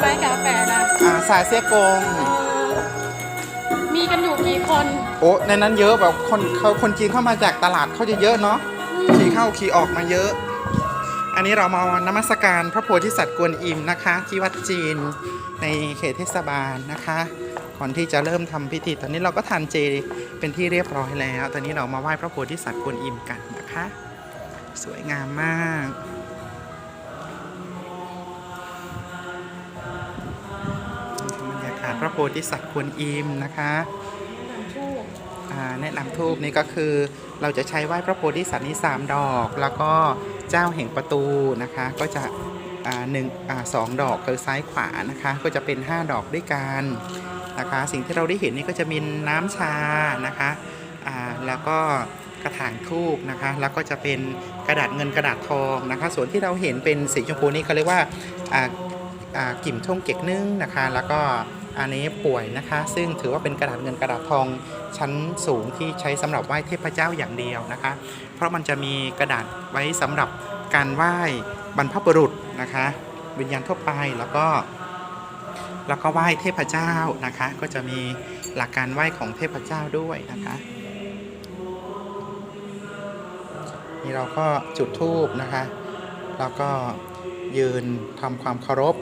ใบกาแฟนะอ่าสายเซี่ยกง เออมีกันอยู่กี่คน โอ้ในนั้นเยอะแบบคนเขาคนจีนเข้ามาจากตลาดเขาจะเยอะเนาะขี่เข้าขี่ออกมาเยอะ อันนี้เรามานมัสการพระโพธิสัตว์กวนอิมนะคะ ที่วัดจีนในเขตเทศบาลนะคะ ก่อนที่จะเริ่มทำพิธีตอนนี้เราก็ทานเจเป็นที่เรียบร้อยแล้ว ตอนนี้เรามาไหว้พระโพธิสัตว์กวนอิมกันนะคะ สวยงามมาก พระโพธิสัตว์กวนอิมนะคะอ่าแนะนำทูบนี่ก็คือเราจะใช้ไหว้พระโพธิสัตว์นี้3ดอก แล้วก็เจ้าแห่งประตูนะคะ ก็จะอ่าหนึ่งอ่าสองดอกคือซ้ายขวานะคะ ก็จะเป็น 5 ดอกด้วยกันนะคะ สิ่งที่เราได้เห็นนี่ก็จะมีน้ำชานะคะอ่าแล้วก็กระถางทูบนะคะ แล้วก็จะเป็นกระดาษเงินกระดาษทองนะคะ ส่วนที่เราเห็นเป็นสีชมพูนี่เขาเรียกว่าอ่าอ่ากิ่มช่งเก็กนึ่งนะคะ แล้วก็ อันนี้ป่วยนะคะ ซึ่งถือว่าเป็นกระดาษเงินกระดาษทองชั้นสูงที่ใช้สำหรับไหว้เทพเจ้าอย่างเดียวนะคะ เพราะมันจะมีกระดาษไว้สำหรับการไหว้บรรพบุรุษนะคะ วิญญาณทั่วไปแล้วก็ แล้วก็ไหว้เทพเจ้านะคะ ก็จะมีหลักการไหว้ของเทพเจ้าด้วยนะคะนี่เราก็จุดธูปนะคะ แล้วก็ยืนทำความเคารพ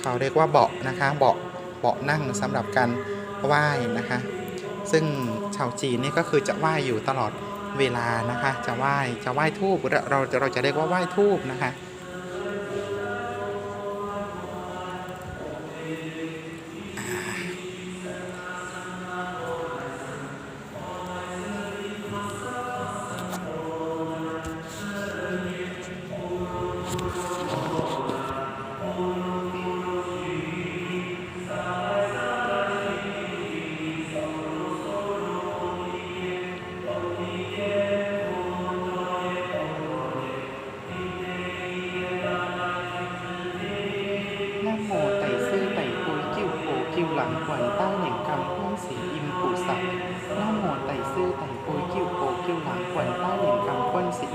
เขาเรียกว่าเบาะนะคะเบาะ เบาะนั่งสำหรับการไหว้นะคะ ซึ่งชาวจีนนี่ก็คือจะไหว้อยู่ตลอดเวลานะคะ จะไหว้จะไหว้ทูบเราเราเราจะเรียกว่าไหว้ทูบนะคะ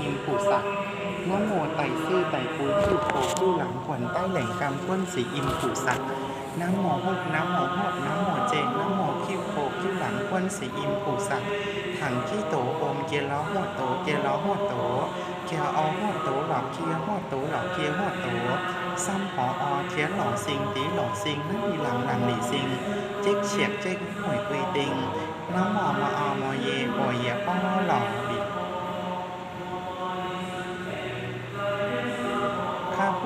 อิมปุสักนโมไตซื่อไตปูชื่อโคชื่หลังขวัญใต้แหล่งกรรมก้นสีอิมปุสักน้ำหมอหกน้ำหมอหกน้ำหมอเจงน้ำหมอคิวโขคิวหลังควนสีอิมปูสักถังขี้โตอมเกล้าหัวโตเกล้าหัวโตเคียเอาหัวโตหลอกเคียหัวโตหลอกเคียหัวโตซ้ำหออเคียหล่อสิงตีหล่อสิงนั่นมีหลังหลังหลีสิงเจ๊กเฉียกเจ๊กหวยกุยติงน้ำหมอมาอมอเยบ่อยเยป้อหล่อบี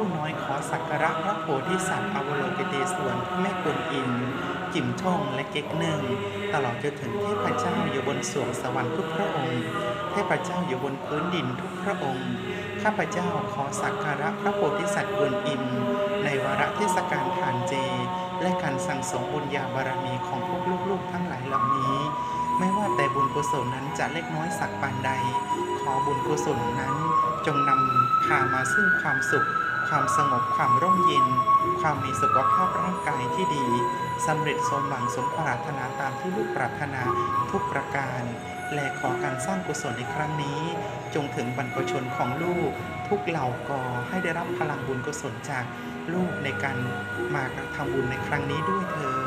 ผู้น้อยขอสักการะพระโพธิสัตว์อวโลกิเตศวนพระแม่กวนอิมจิมท่องและเก๊กหนึ่ง ตลอดจนถึงเทพเจ้าอยู่บนสวงสวรรค์ทุกพระองค์ เทพเจ้าอยู่บนพื้นดินทุกพระองค์ ข้าพเจ้าขอสักการะพระโพธิสัตว์กวนอิมในวาระเทศกาลทานเจ และการสั่งสมบุญญาบารมีของพวกลูกๆทั้งหลายเหล่านี้ ไม่ว่าแต่บุญกุศลนั้นจะเล็กน้อยสักปานใด ขอบุญกุศลนั้นจงนำพามาซึ่งความสุข ความสงบความร่มเย็น ความมีสุขภาพร่างกายที่ดีสำเร็จสมหวังสมปรารถนาตามที่ลูกปรารถนาทุกประการ และขอการสร้างกุศลในครั้งนี้ จงถึงบรรพชนของลูก ทุกเหล่ากอให้ได้รับพลังบุญกุศลจากลูกในการมากระทำบุญในครั้งนี้ด้วยเถิด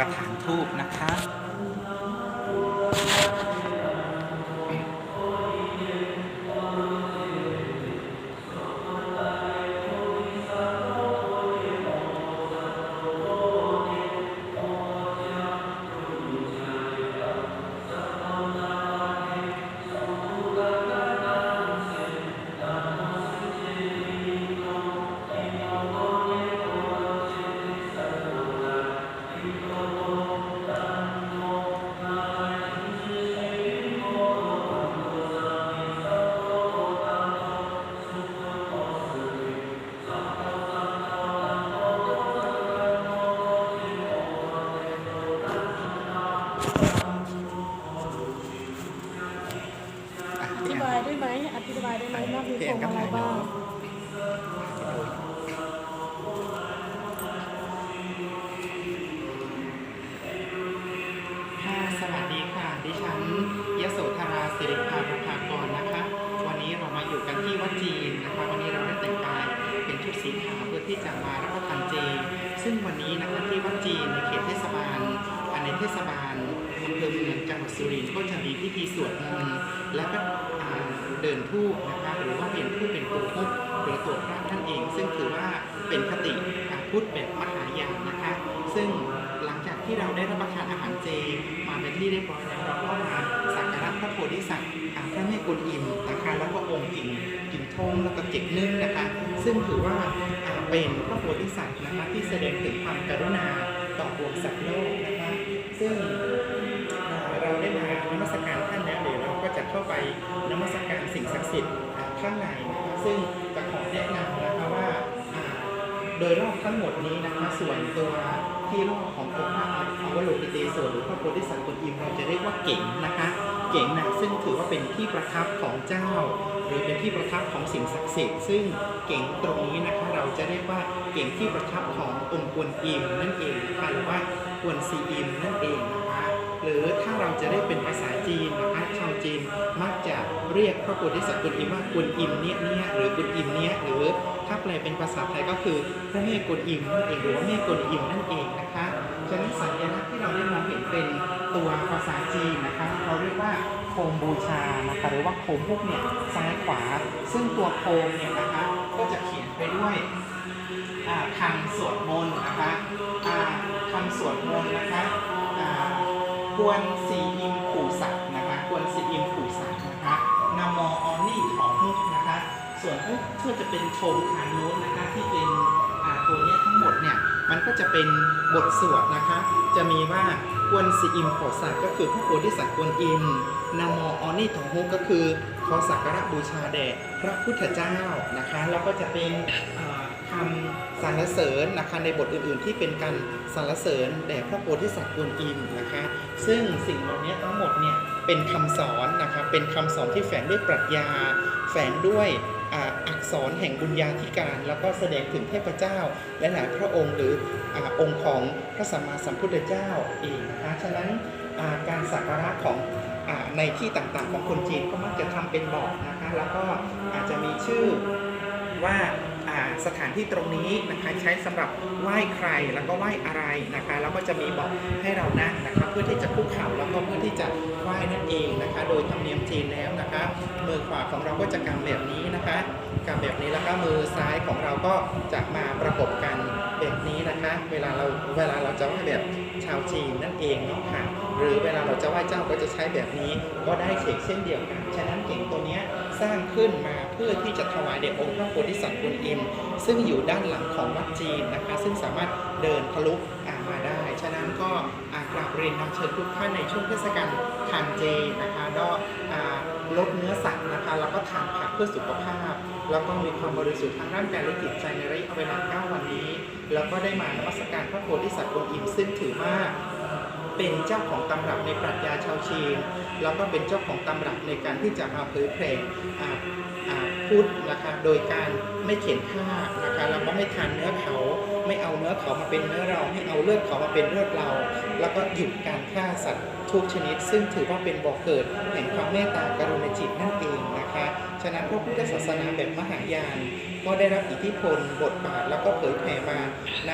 กระถางทูบนะคะ ดิฉันยโสธราสิริภาประภากรนะคะ วันนี้เรามาอยู่กันที่วัดจีนนะคะ วันนี้เราได้แต่งกายเป็นชุดสีขาวเพื่อที่จะมารับประทานเจ ซึ่งวันนี้นะคะที่วัดจีนในเขตเทศบาลอในเทศบาลอำเภอเมืองจังหวัดสุรินทร์ก็จะมีพิธีสวดมนต์และก็ เดินทูปนะคะหรือว่าเป็นผู้เป็นตัวพุทธหรือตัวพระนั่นเอง ซึ่งถือว่าเป็นคติพุทธแบบมหายานนะคะ ซึ่งหลังจากที่เราได้รับประทานอาหารเจมาเป็นที่เรียบร้อยแล้วเราก็มาสักการะพระโพธิสัตว์พระแม่กุลอิมนะคะแล้วก็องค์กิ่งกิ่งทองแล้วก็เจ็กนึ่งนะคะ ซึ่งถือว่าอ่าเป็นพระโพธิสัตว์นะคะที่แสดงถึงความกรุณาต่อปวงสัตว์โลกนะคะซึ่งาไปนมัสการสิ่งศักดิ์สิทธิ์ข้างในนะคะซึ่งจะขอแนะนำนะคะว่าอ่าโดยรอบทั้งหมดนี้นะคะส่วนตัวที่รอบขององค์พระอวโลกิเตศวรหรือพระโพธิสัตว์กุลอิมเราจะเรียกว่าเก๋งนะคะ เก๋งนะซึ่งถือว่าเป็นที่ประทับของเจ้า หรือเป็นที่ประทับของสิ่งศักดิ์สิทธิ์ซึ่งเก๋งตรงนี้นะคะเราจะเรียกว่าเก๋งที่ประทับขององค์กวนอิมนั่นเองนะคะหรือว่ากวนซีอิมนั่นเองนะ หรือถ้าเราจะเรียกเป็นภาษาจีนนะคะชาวจีนมักจะเรียกพระโพธิสัตว์กุลอิมว่ากวนอิมเนี้ยเนี้ยหรือกุลอิมเนี้ยหรือถ้าแปลเป็นภาษาไทยก็คือพระแม่กุลอิมนั่นเองหรือว่าแม่กุลอิมนั่นเองนะคะฉะนั้นสัญลักษณ์ที่เราได้มองเห็นเป็นตัวภาษาจีนนะคะเขาเรียกว่าโคมบูชานะคะหรือว่าโคมพวกเนี่ยซ้ายขวา ซึ่งตัวโคมเนี่ยนะคะก็จะเขียนไปด้วยอ่าคำสวดมนต์นะคะอ่าคำสวดมนต์นะคะ กวนสีอิมขู่สัตว์นะคะกวนสีอิมขู่สัตว์นะคะนามอออนี่ของฮุกนะคะ ส่วนฮุกเพื่อจะเป็นโชมทางโน้นนะคะที่เป็นตัวเนี้ยทั้งหมดเนี่ยมันก็จะเป็นบทสวดนะคะ จะมีว่ากวนสีอิมขอสัตว์ก็คือพระโพธิสัตว์กวนอิมนามอออนี่ของฮุกก็คือขอสักการะบูชาแด่พระพุทธเจ้านะคะแล้วก็จะเป็น รรเสริญนะคะในบทอื่นๆ ที่เป็นการสรรเสริญแด่พระโพธิสัตว์กวนอิมนะคะ ซึ่งสิ่งเหล่านี้ทั้งหมดเนี่ยเป็นคำสอนนะคะเป็นคำสอนที่แฝงด้วยปรัชญา แฝงด้วยอักษรแห่งบุญญาธิการ แล้วก็แสดงถึงเทพเจ้า และหลายพระองค์หรืออองค์ของพระสัมมาสัมพุทธเจ้าเองนะคะฉะนั้นการสักการะของอในที่ต่างๆของคนจีนก็มักจะทำเป็นบอกนะคะแล้วก็อาจจะมีชื่อว่า สถานที่ตรงนี้นะคะใช้สำหรับไหว้ใครแล้วก็ไหว้อะไรนะคะแล้วก็จะมีบอกให้เรานั่งนะคะเพื่อที่จะคุกเข่าแล้วก็เพื่อที่จะไหว้นั่นเองนะคะ โดยธรรมเนียมจีนแล้วนะคะมือขวาของเราก็จะกำแบบนี้นะคะกำแบบนี้แล้วก็มือซ้ายของเราก็จะมาประกบกันแบบนี้นะคะเวลาเราเวลาเราจะไหว้แบบชาวจีนนั่นเองเนาะค่ะหรือเวลาเราจะไหว้เจ้าก็จะใช้แบบนี้ก็ได้เฉกเช่นเดียวกัน ฉะนั้นเก่งตัวเนี้ย สร้างขึ้นมาเพื่อที่จะถวายแด่องค์พระโพธิสัตว์กุลอิม ซึ่งอยู่ด้านหลังของวัดจีนนะคะ ซึ่งสามารถเดินทะลุมาได้ ฉะนั้นก็กราบเรียนนำเชิญทุกท่านในช่วงเทศกาลทานเจนะคะก็อ่าลดเนื้อสัตว์นะคะแล้วก็ทานผักเพื่อสุขภาพ แล้วก็มีความบริสุทธิ์ทางร่างกายและจิตใจในระยะเวลา 9 วันนี้ แล้วก็ได้มานมัสการพระโพธิสัตว์กุลอิมซึ่งถือว่า เป็นเจ้าของตำรับในปรัชญาชาวชีนแล้วก็เป็นเจ้าของตำรับในการที่จะมาเผยแผ่อ่พูดนะคะโดยการไม่เขียนฆ่านะคะแล้วก็ไม่ทานเนื้อเขาไม่เอาเนื้อเขามาเป็นเนื้อเราไม่เอาเลือดเขามาเป็นเลือดเรา แล้วก็หยุดการฆ่าสัตว์ทุกชนิด ซึ่งถือว่าเป็นบ่อกเกิดแห่งความเมตตากรุณาจิตนั่นเองนะคะฉะนั้นพระพุทธศาสนาแบบมหายานก็ได้รับอิทธิพลบทบาทแล้วก็เผยแผ่มาใน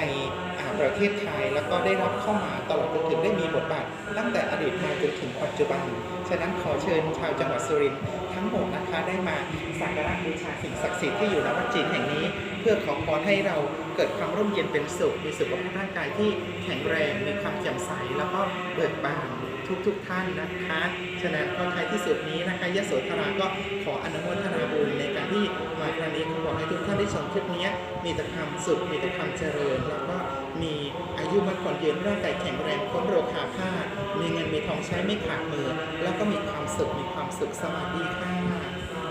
ประเทศไทยแล้วก็ได้รับเข้ามาตลอด ตั้งแต่อดีตมาจนถึงปัจจุบัน ฉะนั้นขอเชิญชาวจังหวัดสุรินทร์ทั้งหมดนะคะได้มาสักการะบูชาสิ่งศักดิ์สิทธิ์ที่อยู่ณวัดจีนแห่งนี้ เพื่อขอพรให้เราเกิดความร่มเย็นเป็นสุขมีสุขภาพร่างกายที่แข็งแรงมีความแจ่มใสแล้วก็เบิกบาน ทุกๆท่านนะคะฉะนั้นก็ท้ายที่สุดนี้นะคะยโสธราก็ขออนุโมทนาบุญในการที่มาครั้งนี้ขอให้ทุกท่านได้ชมคลิปนี้มีแต่ความสุขมีแต่ความเจริญ แล้วก็มีอายุมั่นขวัญยืนร่างกายแข็งแรงพ้นโรคขาพามีเงินมีทองใช้ไม่ขาดมือ แล้วก็มีความสุขมีความสุขสวัสดีค่ะ